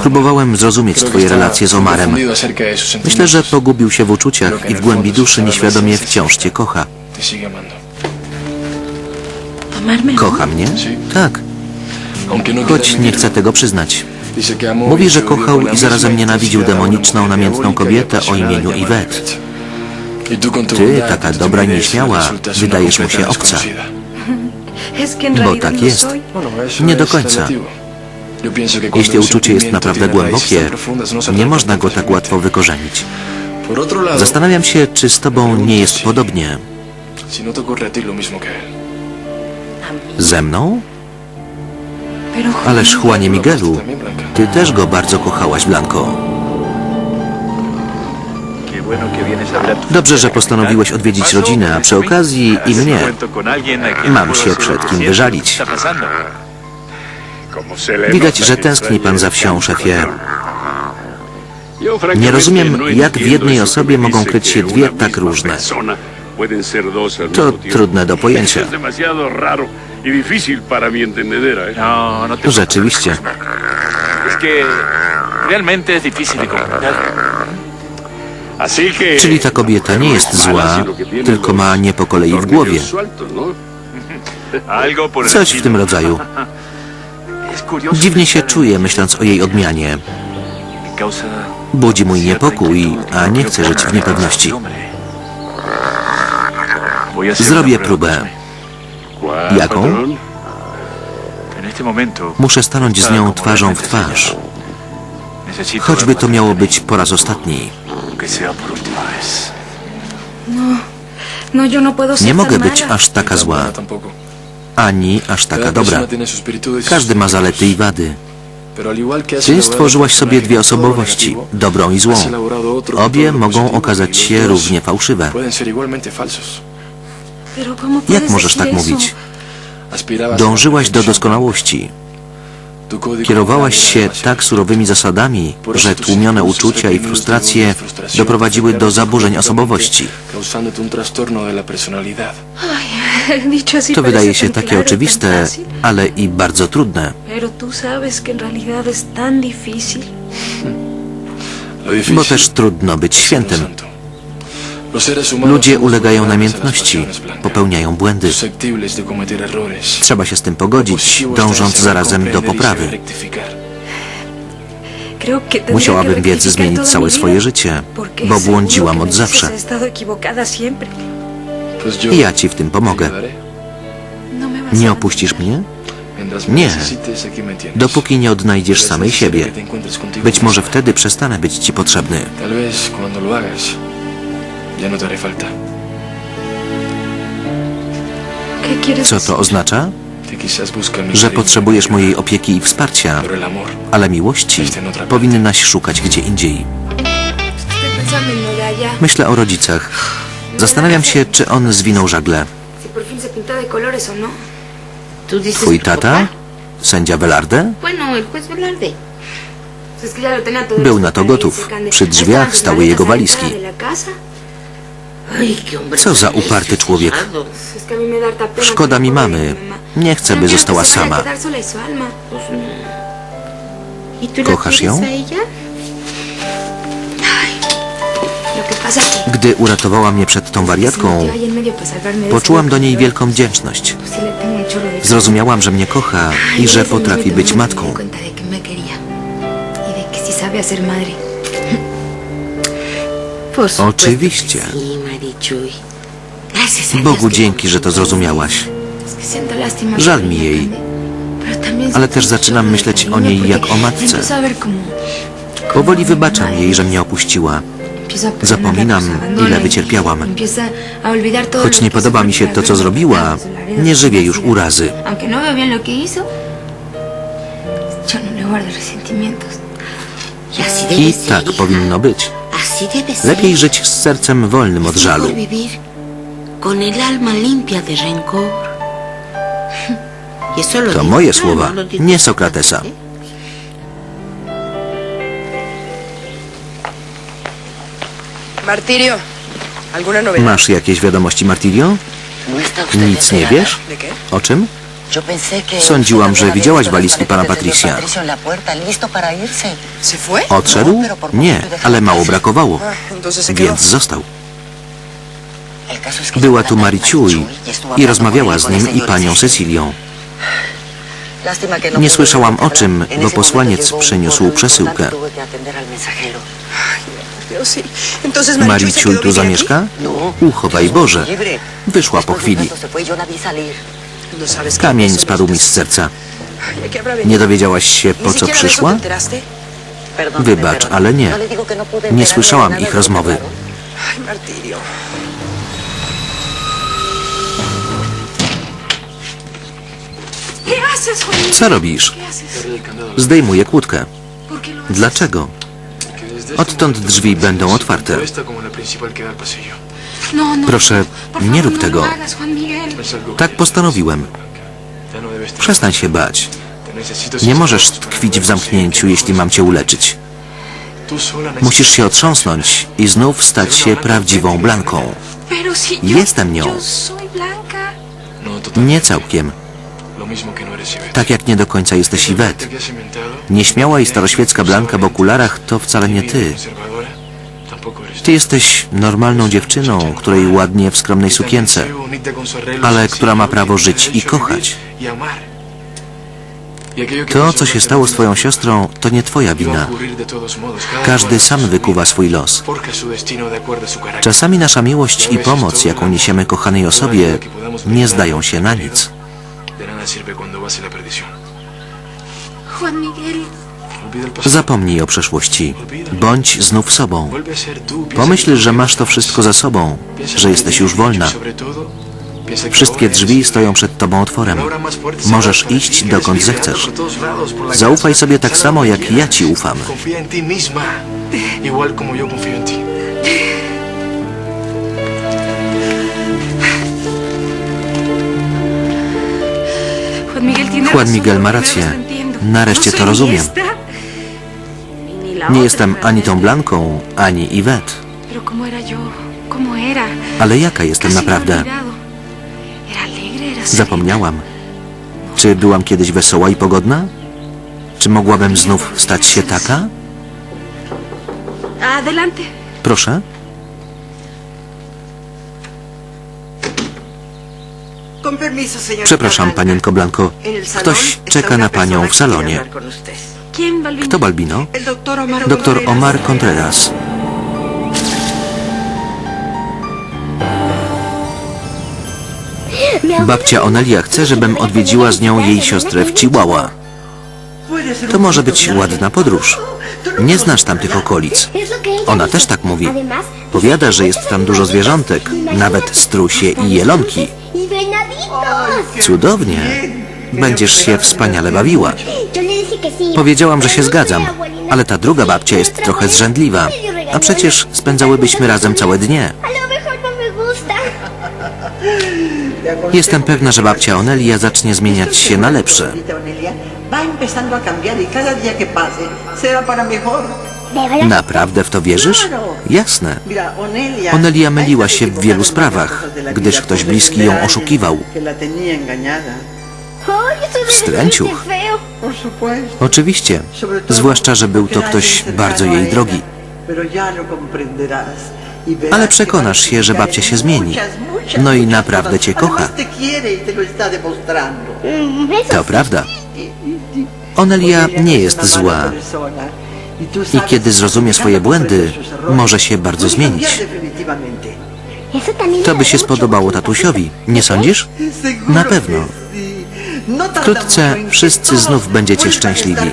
Próbowałem zrozumieć twoje relacje z Omarem. Myślę, że pogubił się w uczuciach i w głębi duszy nieświadomie wciąż cię kocha. Kocha mnie? Tak, choć nie chce tego przyznać. Mówi, że kochał i zarazem nienawidził demoniczną, namiętną kobietę o imieniu Yvette. Ty, taka dobra i nieśmiała, wydajesz mu się obca. Bo tak jest. Nie do końca. Jeśli uczucie jest naprawdę głębokie, nie można go tak łatwo wykorzenić. Zastanawiam się, czy z tobą nie jest podobnie. Ze mną? Ależ Juanie Miguelu, ty też go bardzo kochałaś, Blanco. Dobrze, że postanowiłeś odwiedzić rodzinę, a przy okazji i mnie. Mam się przed kim wyżalić. Widać, że tęskni pan za wsią, szefie. Nie rozumiem, jak w jednej osobie mogą kryć się dwie tak różne. To trudne do pojęcia. No, no te Rzeczywiście. Czyli ta kobieta nie jest zła, tylko ma nie po kolei w głowie. El Coś w tym rodzaju. Dziwnie się czuję, myśląc o jej odmianie. Budzi mój niepokój, a nie chcę żyć w niepewności. Zrobię próbę. Jaką? Muszę stanąć z nią twarzą w twarz. Choćby to miało być po raz ostatni. que sea por última vez. Nie mogę być aż taka zła, ani aż taka dobra. Każdy ma zalety i wady. Ty stworzyłaś sobie dwie osobowości, dobrą i złą. Obie mogą okazać się równie fałszywe. Jak możesz tak mówić? Dążyłaś do doskonałości. Kierowałaś się tak surowymi zasadami, że tłumione uczucia i frustracje doprowadziły do zaburzeń osobowości. To wydaje się takie oczywiste, ale i bardzo trudne. Bo też trudno być świętym. Ludzie ulegają namiętności, popełniają błędy. Trzeba się z tym pogodzić, dążąc zarazem do poprawy. Musiałabym więc zmienić całe swoje życie, bo błądziłam od zawsze. I ja ci w tym pomogę. Nie opuścisz mnie? Nie. Dopóki nie odnajdziesz samej siebie. Być może wtedy przestanę być ci potrzebny. No. Co to oznacza? Że potrzebujesz mojej opieki i wsparcia, ale miłości powinnaś szukać gdzie indziej. Myślę o rodzicach. Zastanawiam się, czy on zwinął żagle. No. Twój tata? Sędzia Velarde? Był na to gotów. Cande. Przy drzwiach stały jego walizki. Co za uparty człowiek. Szkoda mi mamy. Nie chcę, by quiero została que se vaya sama. a quedar Gdy uratowała mnie przed tą wariatką, poczułam do niej wielką wdzięczność. Zrozumiałam, że mnie kocha i że potrafi być matką. Oczywiście. Bogu dzięki, że to zrozumiałaś. Żal mi jej. Ale też zaczynam myśleć o niej jak o matce. Powoli wybaczam jej, że mnie opuściła. Zapominam, ile wycierpiałam. Choć nie podoba mi się to, co zrobiła, nie żywię już urazy. No no. Y I tak powinno być. Lepiej żyć z sercem wolnym od żalu. Y To moje słowa, no nie Sokratesa. Martirio, ¿alguna novedad? Masz jakieś wiadomości, Martirio? No Nic nie wiesz? O czym? Sądziłam, że widziałaś walizki pana Patricia. Odszedł? Nie, ale mało brakowało, więc został. Była tu Mariciuj i rozmawiała z nim i panią Cecilią. Nie słyszałam o czym, bo posłaniec przyniósł przesyłkę. Mariciuj tu zamieszka? Uchowaj Boże. Wyszła po chwili. Kamień spadł mi z serca. Nie dowiedziałaś się, po co przyszła? Wybacz, ale nie. Nie słyszałam ich rozmowy. Co robisz? Zdejmuję kłódkę. Dlaczego? Odtąd drzwi będą otwarte. No, no. Proszę, por nie rób no tego. Tak postanowiłem. Przestań się bać. Nie możesz tkwić w zamknięciu, jeśli mam cię uleczyć. Musisz się otrząsnąć i znów stać się prawdziwą Blanką. Jestem nią. Nie całkiem. Tak jak nie do końca jesteś Iwet. Nieśmiała i staroświecka Blanka w okularach to wcale nie ty. Ty jesteś normalną dziewczyną, której ładnie w skromnej sukience, ale która ma prawo żyć i kochać. To, co się stało z twoją siostrą, to nie twoja wina. Każdy sam wykuwa swój los. Czasami nasza miłość i pomoc, jaką niesiemy kochanej osobie, nie zdają się na nic. Zapomnij o przeszłości. Bądź znów sobą. Pomyśl, że masz to wszystko za sobą, że jesteś już wolna. Wszystkie drzwi stoją przed tobą otworem. Możesz iść dokąd zechcesz. Zaufaj sobie tak samo, jak ja ci ufam. Juan Miguel ma rację. Nareszcie to rozumiem. esta, Nie jestem ani tą Blanką, ani Iwet. Ale jaka jestem naprawdę? Zapomniałam. Czy byłam kiedyś wesoła i pogodna? Czy mogłabym znów stać się taka? Proszę. Przepraszam, panienko Blanco. Ktoś czeka na panią w salonie. Kto Balbino? Doktor Omar Contreras. Babcia Onelia chce, żebym odwiedziła z nią jej siostrę w Chihuahua. To może być ładna podróż. Nie znasz tamtych okolic. Ona też tak mówi. Powiada, że jest tam dużo zwierzątek, nawet strusie i jelonki. Cudownie. Będziesz się wspaniale bawiła. Powiedziałam, że się zgadzam, ale ta druga babcia jest trochę zrzędliwa. A przecież spędzałybyśmy razem całe dnie. Jestem pewna, że babcia Onelia zacznie zmieniać się na lepsze. Empezando a cambiar y cada día que pase será para mejor. Naprawdę w to wierzysz? Jasne. Onelia, myliła się w wielu sprawach, gdyż ktoś bliski ją oszukiwał. Wstręciuch. Oczywiście, zwłaszcza, że był to ktoś bardzo jej drogi. Y Ale przekonasz się, że babcia się zmieni. No i naprawdę cię kocha. Y. Mm, To prawda. Onelia nie jest zła i kiedy zrozumie swoje błędy, może się bardzo zmienić. To by się spodobało tatusiowi, nie sądzisz? Na pewno. No Wkrótce wszyscy znów będziecie szczęśliwi.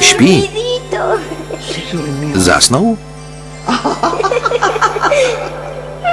Śpi. Zasnął?